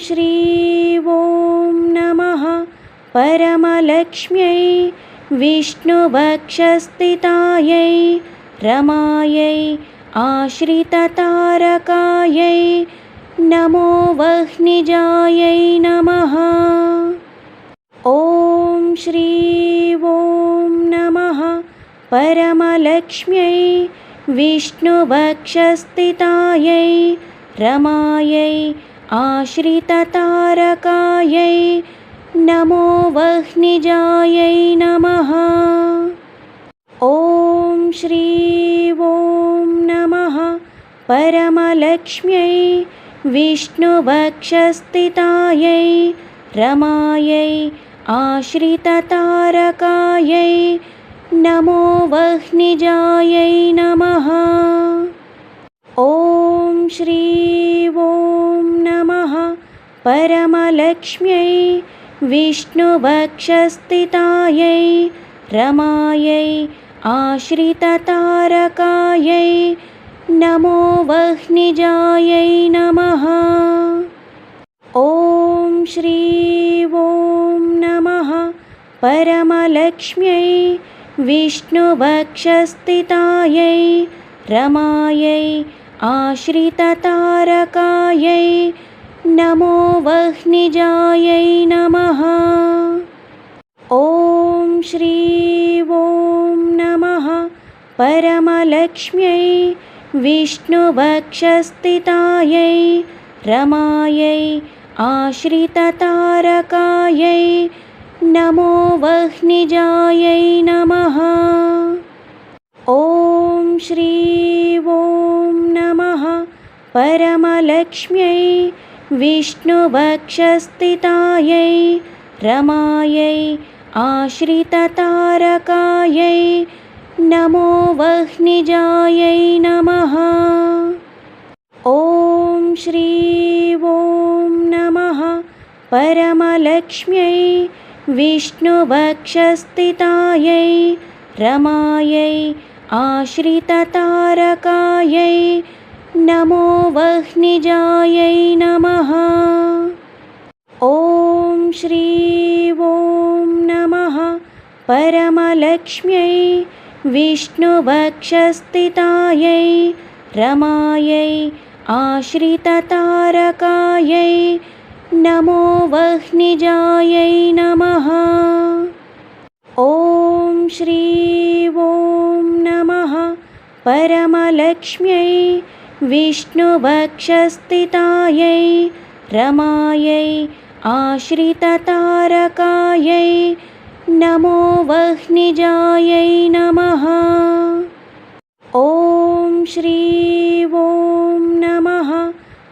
श्री ॐ नमः। परमलक्ष्म्यै विष्णुभक्षस्थितायै रमायै आश्रिततारकायै नमो वह्निजायै नमः। ॐ श्री ॐ नमः। परमलक्ष्म्यै विष्णुभक्षस्थितायै रमायै आश्रिततारकायै नमो वह्निजायै नमः। ॐ श्री ॐ नमः। परमलक्ष्म्यै विष्णुभक्षस्थितायै रमायै आश्रिततारकायै नमो वह्निजायै नमः। ॐ श्री परमलक्ष्म्यै विष्णुभक्षस्थितायै रमायै आश्रिततारकायै नमो वह्निजायै नमः। ॐ श्री ॐ नमः। परमलक्ष्म्यै विष्णुभक्षस्थितायै रमायै आश्रिततारकायै नमो वह्निजायै नमः। ॐ श्री ॐ नमः। परमलक्ष्म्यै विष्णुभक्षस्थितायै रमायै आश्रिततारकायै नमो वह्निजायै नमः। ॐ श्री ॐ नमः। परमलक्ष्म्यै विष्णुभक्षस्थितायै रमायै आश्रिततारकायै नमो वह्निजायै नमः। ॐ श्री ॐ नमः। परमलक्ष्म्यै विष्णुभक्षस्थितायै रमायै आश्रिततारकायै नमो वह्निजायै नमः। ॐ श्री ॐ नमः। परमलक्ष्म्यै विष्णुभक्षस्थितायै रमायै आश्रिततारकायै नमो वह्निजायै नमः। ॐ श्री ॐ नमः। परमलक्ष्म्यै विष्णुभक्षस्थितायै रमायै आश्रिततारकायै नमो वह्निजायै नमः। ॐ श्री ॐ नमः।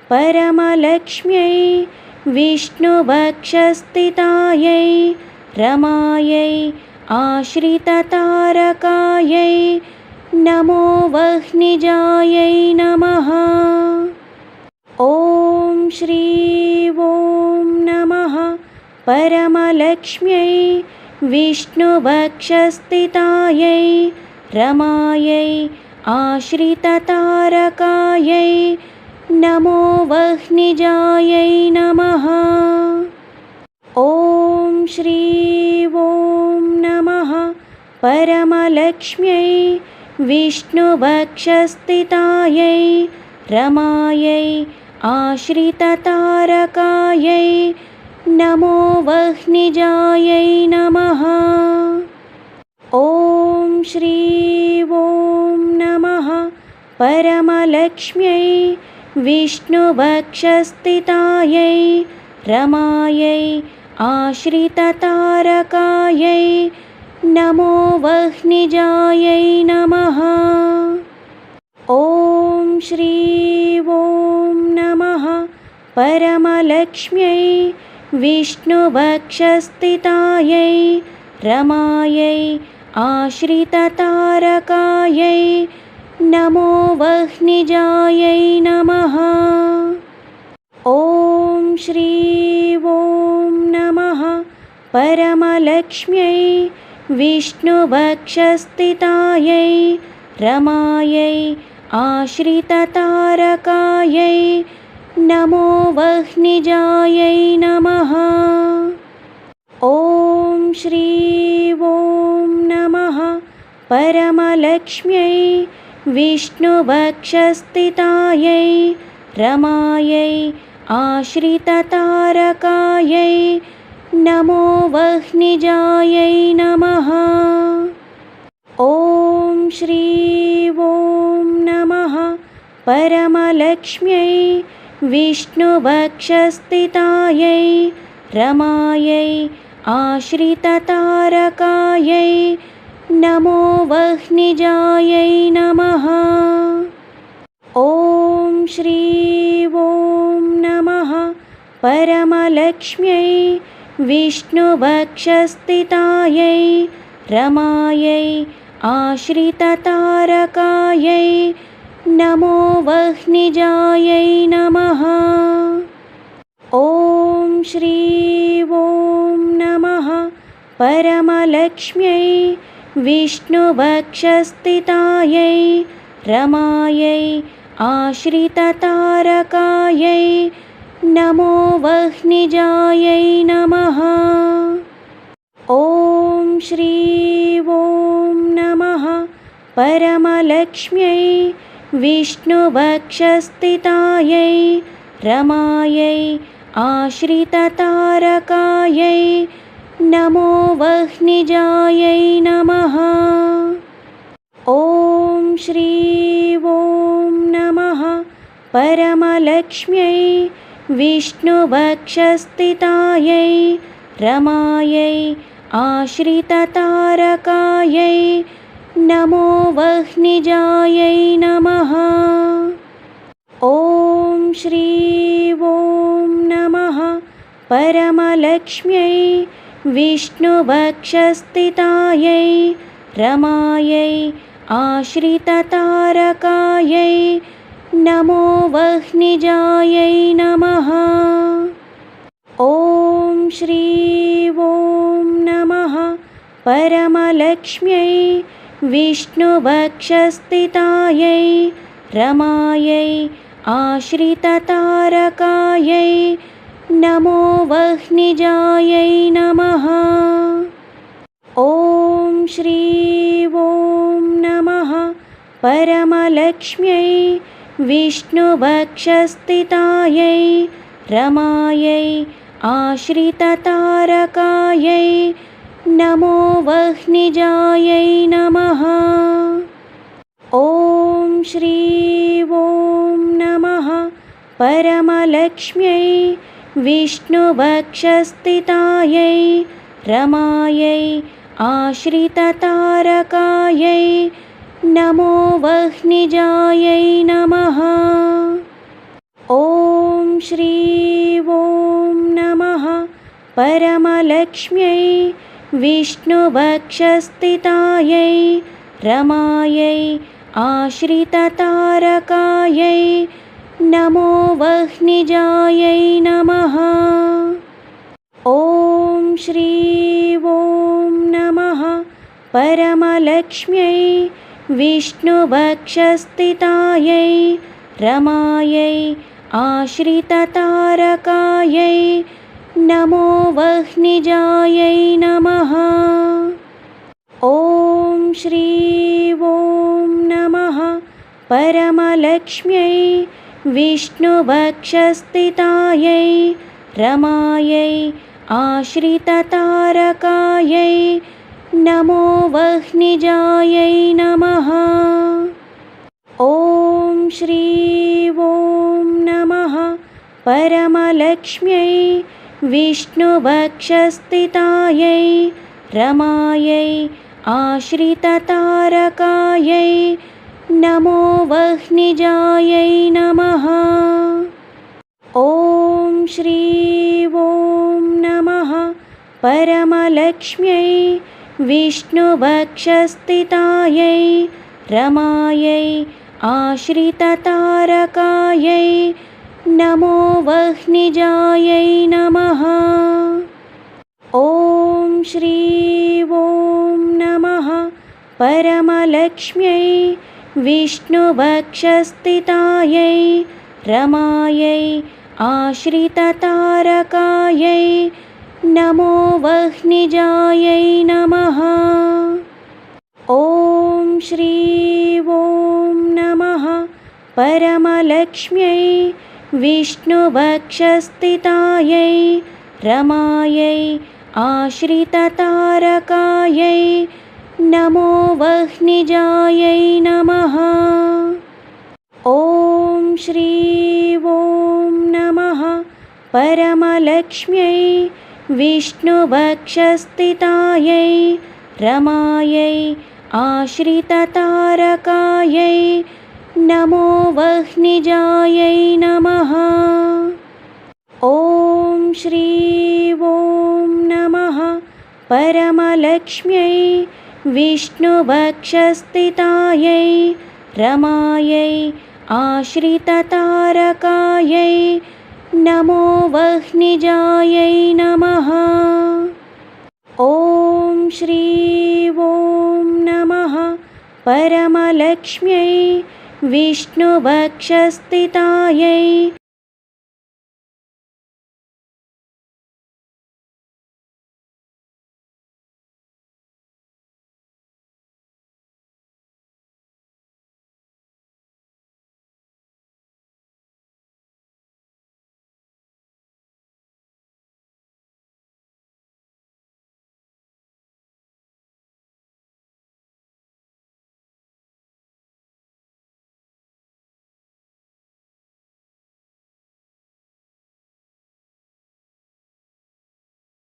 परमलक्ष्म्यै विष्णुभक्षस्थितायै रमायै आश्रिततारकायै नमो वह्निजायै नमः। ॐ श्री ॐ नमः। परमलक्ष्म्यै विष्णुभक्षस्थितायै रमायै आश्रिततारकायै नमो वह्निजायै नमः। ॐ श्री ॐ नमः। परमलक्ष्म्यै विष्णुभक्षस्थितायै रमायै आश्रिततारकायै नमो वह्निजायै नमः। ॐ श्री ॐ नमः। परमलक्ष्म्यै विष्णुभक्षस्थितायै रमायै आश्रिततारकायै नमो वह्निजायै नमः। ॐ श्री ॐ नमः। परमलक्ष्म्यै विष्णुभक्षस्थितायै रमायै आश्रिततारकायै नमो वह्निजायै नमः। ॐ श्री ॐ नमः। परमलक्ष्म्यै विष्णुभक्षस्थितायै रमायै आश्रिततारकायै नमो वह्निजायै नमः। ॐ श्री ॐ नमः। परमलक्ष्म्यै विष्णुवक्षस्थितायै रमायै आश्रिततारकायै नमो वह्निजायै नमः। ॐ श्री ॐ नमः। परमलक्ष्म्यै विष्णुवक्षस्थितायै रमायै आश्रिततारकायै नमो वह्निजायै नमः। ॐ श्री ॐ नमः। परमलक्ष्म्यै विष्णुवक्षस्थितायै रमायै आश्रिततारकायै नमो वह्निजायै नमः। ॐ श्री ॐ नमः। परमलक्ष्म्यै विष्णुवक्षस्थितायै रमायै आश्रिततारकायै नमो वह्निजायै नमः। ॐ श्री ॐ नमः। परमलक्ष्म्यै विष्णुवक्षस्थितायै रमायै आश्रिततारकायै नमो वह्निजायै नमः। ॐ श्री ॐ नमः। परमलक्ष्म्यै विष्णुवक्षस्थितायै रमायै आश्रिततारकायै नमो वह्निजायै नमः। ॐ श्री ॐ नमः। परमलक्ष्म्यै विष्णुवक्षस्थितायै रमायै आश्रिततारकायै नमो वह्निजायै नमः। ॐ श्री ॐ नमः। परमलक्ष्म्यै विष्णुवक्षस्थितायै रमायै आश्रिततारकायै नमो वह्निजायै नमः। ॐ श्री ॐ नमः। परमलक्ष्म्यै विष्णुवक्षस्थितायै रमायै आश्रिततारकायै नमो वह्निजायै नमः। ॐ श्री ॐ नमः। परमलक्ष्म्यै विष्णुवक्षस्थितायै रमायै आश्रिततारकायै नमो वह्निजायै नमः। ॐ श्री ॐ नमः। परमलक्ष्म्यै विष्णुवक्षस्थितायै रमायै आश्रिततारकायै नमो वह्निजायै नमः। ॐ श्री ॐ नमः। परमलक्ष्म्यै विष्णुवक्षस्थितायै रमायै आश्रिततारकायै नमो वह्निजायै नमः। ॐ श्री ॐ नमः। परमलक्ष्म्यै विष्णुवक्षस्थितायै रमायै आश्रिततारकायै नमो वह्निजायै नमः। ॐ श्री ॐ नमः। परमलक्ष्म्यै विष्णुवक्षस्थितायै रमायै आश्रिततारकायै नमो वह्निजायै नमः। ॐ श्री ॐ नमः। परमलक्ष्म्यै विष्णुवक्षस्थितायै रमायै आश्रिततारकायै नमो वह्निजायै नमः। ॐ श्री ॐ नमः। परमलक्ष्म्यै विष्णुवक्षस्थितायै रमायै आश्रिततारकायै नमो वह्निजायै नमः। ॐ श्री ॐ नमः। परमलक्ष्म्यै विष्णुवक्षस्थितायै रमायै आश्रिततारकायै नमो वह्निजायै नमः। ॐ श्री ॐ नमः। परमलक्ष्म्यै विष्णुवक्षस्थितायै रमायै आश्रिततारकायै नमो वह्निजायै नमः। ॐ श्री ॐ नमः। परमलक्ष्म्यै विष्णुवक्षस्थितायै रमायै आश्रिततारकायै नमो वह्निजायै नमः। ॐ श्री ॐ नमः। परमलक्ष्म्यै विष्णुवक्षस्थितायै